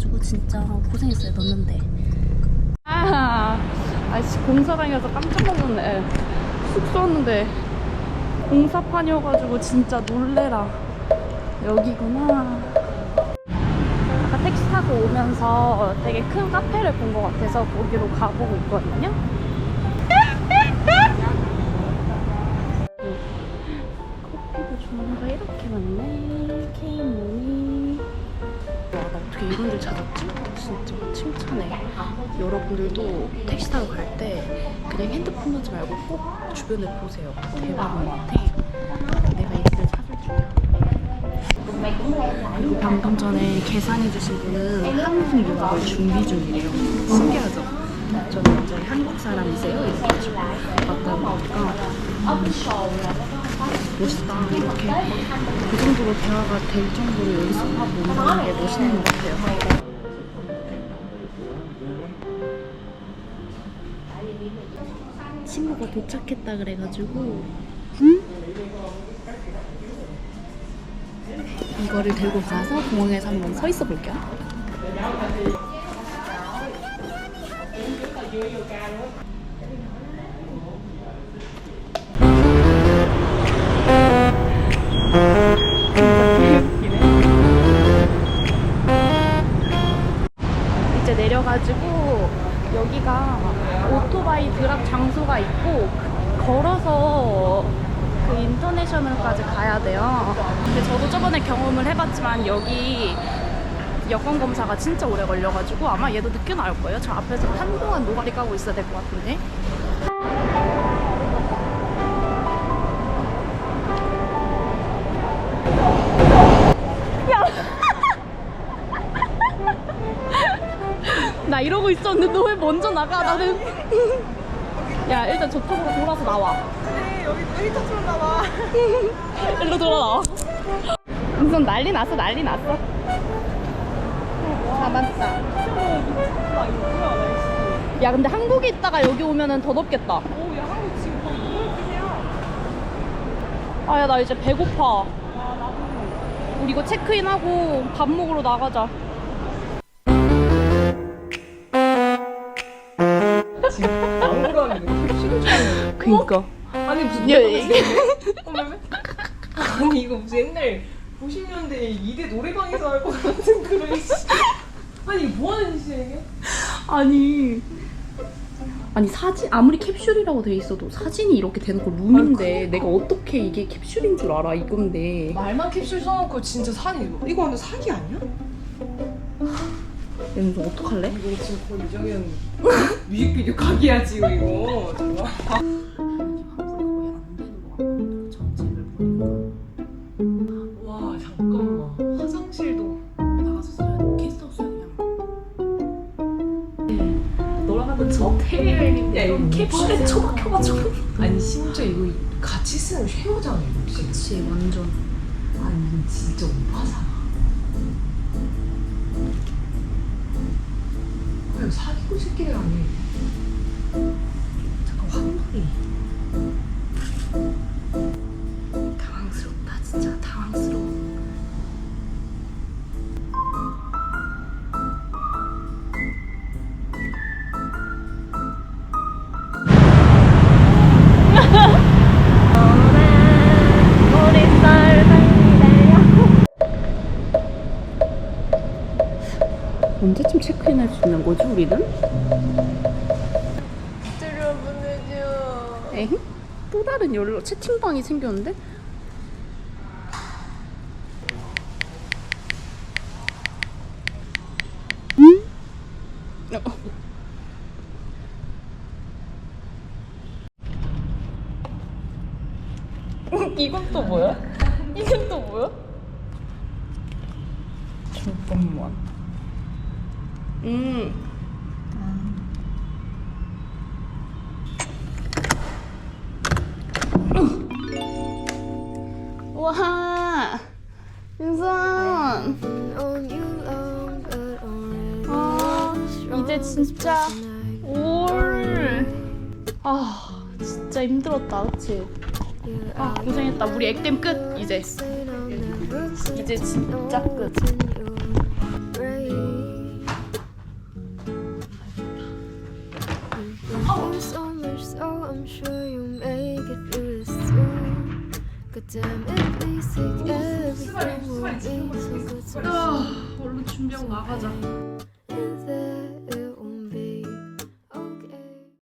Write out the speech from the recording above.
그래가지고 진짜 고생했어요 넣는데 아, 아이씨 공사장이어서 깜짝 놀랐네. 숙소 왔는데 공사판이어가지고 진짜 놀래라. 여기구나. 아까 택시 타고 오면서 되게 큰 카페를 본 것 같아서 거기로 가보고 있거든요. 어떻게 이런 줄 찾았지? 진짜 칭찬해. 여러분들도 택시 타고 갈 때 그냥 핸드폰 보지 말고 꼭 주변을 보세요. 대박인 것 같아. 내가 얘기를 찾을 줄이야. 그리고 방금 전에 계산해주신 분은 한국 유학을 준비 중이래요. 신기하죠? 저는 이제 한국 사람이세요? 이렇게 좀 왔다 보니까 멋있다. 이렇게 그 정도로 대화가 될 정도로 연습하고 온다는 게 멋있는 것 같아요. 친구가 도착했다 그래가지고 이거를 들고 가서 공항에서 한번 서 있어 볼게요. 이제 내려가지고 여기가 오토바이 드랍 장소가 있고 걸어서 그 인터내셔널까지 가야 돼요. 근데 저도 저번에 경험을 해봤지만 여기 여권 검사가 진짜 오래 걸려가지고 아마 얘도 늦게 나올 거예요. 저 앞에서 한동안 노가리 까고 있어야 될 것 같은데. 있었는데 너 왜 먼저 나가 나는 야 일단 저쪽으로 돌아서 나와 네, 여기 데이터처럼 나와. 일로 돌아 나와 우선 난리 났어 난리 났어 잡았다 아, 이거 뭐야, 날씨. 야 근데 한국에 있다가 여기 오면은 더 덥겠다 오, 야, 한국 지금 거의 무슨 뜻이야? 아야 나 이제 배고파 아, 나도. 우리 이거 체크인하고 밥 먹으러 나가자 그니까 아니, 무슨. 야? 어, 왜, 왜? 아니, 이거 무슨 옛날 90년대 2대 노래방에서 할 것 같은 그런. 씨. 아니, 이게 뭐 하는 짓이야, 이게? 아니 아니 사진 아무리 캡슐이라고 돼 있어도 사진이 이렇게 대놓고 룸인데 내가 어떻게 이게 cap슐인 줄 알아 이건데 말만 캡슐 써놓고 진짜 사기. 이거 완전 사기 아니야? 얘는 좀 어떡할래? 이거 지금 거의 이정현 뮤직비디오 각이야, 지금 이거. 정말. 저 테일 야, 이거 캡슐에 처박혀가지고. 아니 심지어 이거 같이 쓰는 쉐어잖아 이거 지금 그치 완전. 아니 이건 진짜 오빠잖아. 아 이거 사기꾼 새끼들 언제쯤 체크인 할 수 있는 거지 우리는? 들어보내줘 에잉? 또 다른 연락 채팅방이 생겼는데? 응? 어. 이건 또 뭐야? 이건 또 뭐야? 잠깐만. 음. 와, 윤선. 아, 이제 진짜 올. 아, 진짜 힘들었다, 그치? 아, 고생했다. 우리 액땜 끝, 이제. 이제 진짜 끝. 수발, 어, 얼른 준비하고 나가자.